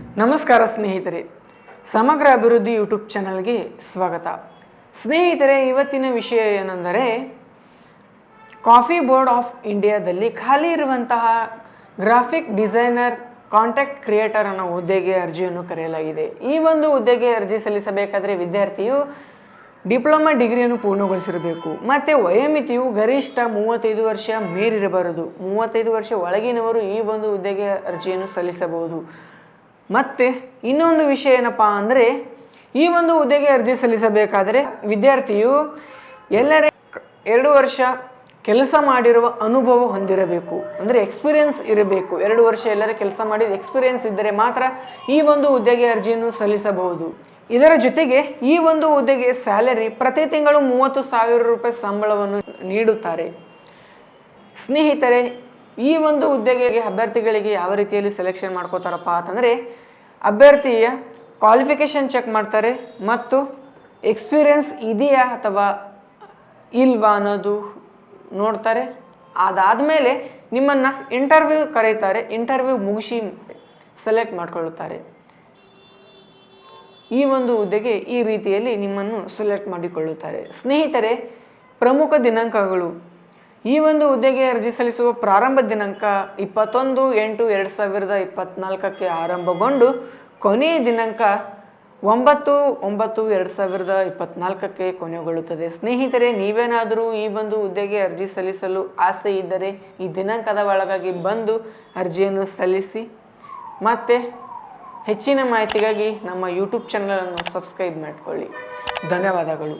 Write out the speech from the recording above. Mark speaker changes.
Speaker 1: ನಮಸ್ಕಾರ ಸ್ನೇಹಿತರೆ. ಸಮಗ್ರ ಅಭಿವೃದ್ಧಿ ಯೂಟ್ಯೂಬ್ ಚಾನಲ್ಗೆ ಸ್ವಾಗತ. ಸ್ನೇಹಿತರೆ, ಇವತ್ತಿನ ವಿಷಯ ಏನೆಂದರೆ, ಕಾಫಿ ಬೋರ್ಡ್ ಆಫ್ ಇಂಡಿಯಾದಲ್ಲಿ ಖಾಲಿ ಇರುವಂತಹ ಗ್ರಾಫಿಕ್ ಡಿಸೈನರ್, ಕಾಂಟ್ಯಾಕ್ಟ್ ಕ್ರಿಯೇಟರ್ ಅನ್ನೋ ಹುದ್ದೆಗೆ ಅರ್ಜಿಯನ್ನು ಕರೆಯಲಾಗಿದೆ. ಈ ಒಂದು ಹುದ್ದೆಗೆ ಅರ್ಜಿ ಸಲ್ಲಿಸಬೇಕಾದರೆ ವಿದ್ಯಾರ್ಥಿಯು ಡಿಪ್ಲೊಮಾ ಡಿಗ್ರಿಯನ್ನು ಪೂರ್ಣಗೊಳಿಸಿರಬೇಕು. ಮತ್ತು ವಯೋಮಿತಿಯು ಗರಿಷ್ಠ ಮೂವತ್ತೈದು ವರ್ಷ ಮೀರಿರಬಾರದು. ಮೂವತ್ತೈದು ವರ್ಷ ಒಳಗಿನವರು ಈ ಒಂದು ಹುದ್ದೆಗೆ ಅರ್ಜಿಯನ್ನು ಸಲ್ಲಿಸಬಹುದು. ಮತ್ತು ಇನ್ನೊಂದು ವಿಷಯ ಏನಪ್ಪ ಅಂದರೆ ಈ ಒಂದು ಹುದ್ದೆಗೆ ಅರ್ಜಿ ಸಲ್ಲಿಸಬೇಕಾದರೆ ವಿದ್ಯಾರ್ಥಿಯು ಎಲ್ಲರ ಎರಡು ವರ್ಷ ಕೆಲಸ ಮಾಡಿರುವ ಅನುಭವ ಹೊಂದಿರಬೇಕು. ಅಂದರೆ ಎಕ್ಸ್ಪೀರಿಯನ್ಸ್ ಇರಬೇಕು. ಎರಡು ವರ್ಷ ಎಲ್ಲರ ಕೆಲಸ ಮಾಡಿದ ಎಕ್ಸ್ಪೀರಿಯನ್ಸ್ ಇದ್ದರೆ ಮಾತ್ರ ಈ ಒಂದು ಹುದ್ದೆಗೆ ಅರ್ಜಿಯನ್ನು ಸಲ್ಲಿಸಬಹುದು. ಇದರ ಜೊತೆಗೆ ಈ ಒಂದು ಹುದ್ದೆಗೆ ಸ್ಯಾಲರಿ ಪ್ರತಿ ತಿಂಗಳು ಮೂವತ್ತು ಸಾವಿರ ರೂಪಾಯಿ ಸಂಬಳವನ್ನು ನೀಡುತ್ತಾರೆ. ಸ್ನೇಹಿತರೆ ಈ ಒಂದು ಹುದ್ದೆಗೆ ಅಭ್ಯರ್ಥಿಗಳಿಗೆ ಯಾವ ರೀತಿಯಲ್ಲಿ ಸೆಲೆಕ್ಷನ್ ಮಾಡ್ಕೋತಾರಪ್ಪ ಅಂತಂದರೆ, ಅಭ್ಯರ್ಥಿಯ ಕ್ವಾಲಿಫಿಕೇಷನ್ ಚೆಕ್ ಮಾಡ್ತಾರೆ ಮತ್ತು ಎಕ್ಸ್ಪೀರಿಯನ್ಸ್ ಇದೆಯಾ ಅಥವಾ ಇಲ್ವಾ ಅನ್ನೋದು ನೋಡ್ತಾರೆ. ಅದಾದಮೇಲೆ ನಿಮ್ಮನ್ನು ಇಂಟರ್ವ್ಯೂ ಕರೀತಾರೆ ಇಂಟರ್ವ್ಯೂ ಮುಗಿಸಿ ಸೆಲೆಕ್ಟ್ ಮಾಡಿಕೊಳ್ಳುತ್ತಾರೆ. ಈ ಒಂದು ಹುದ್ದೆಗೆ ಈ ರೀತಿಯಲ್ಲಿ ನಿಮ್ಮನ್ನು ಸೆಲೆಕ್ಟ್ ಮಾಡಿಕೊಳ್ಳುತ್ತಾರೆ. ಸ್ನೇಹಿತರೆ, ಪ್ರಮುಖ ದಿನಾಂಕಗಳು ಈ ಒಂದು ಹುದ್ದೆಗೆ ಅರ್ಜಿ ಸಲ್ಲಿಸುವ ಪ್ರಾರಂಭ ದಿನಾಂಕ ಇಪ್ಪತ್ತೊಂದು ಎಂಟು ಎರಡು ಸಾವಿರದ ಇಪ್ಪತ್ನಾಲ್ಕಕ್ಕೆ ಆರಂಭಗೊಂಡು ಕೊನೆಯ ದಿನಾಂಕ ಒಂಬತ್ತು ಒಂಬತ್ತು ಎರಡು ಸಾವಿರದ ಇಪ್ಪತ್ನಾಲ್ಕಕ್ಕೆ ಕೊನೆಗೊಳ್ಳುತ್ತದೆ. ಸ್ನೇಹಿತರೆ, ನೀವೇನಾದರೂ ಈ ಒಂದು ಹುದ್ದೆಗೆ ಅರ್ಜಿ ಸಲ್ಲಿಸಲು ಆಸೆ ಇದ್ದರೆ ಈ ದಿನಾಂಕದ ಒಳಗಾಗಿ ಬಂದು ಅರ್ಜಿಯನ್ನು ಸಲ್ಲಿಸಿ. ಮತ್ತು ಹೆಚ್ಚಿನ ಮಾಹಿತಿಗಾಗಿ ನಮ್ಮ ಯೂಟ್ಯೂಬ್ ಚಾನಲನ್ನು ಸಬ್ಸ್ಕ್ರೈಬ್ ಮಾಡಿಕೊಳ್ಳಿ. ಧನ್ಯವಾದಗಳು.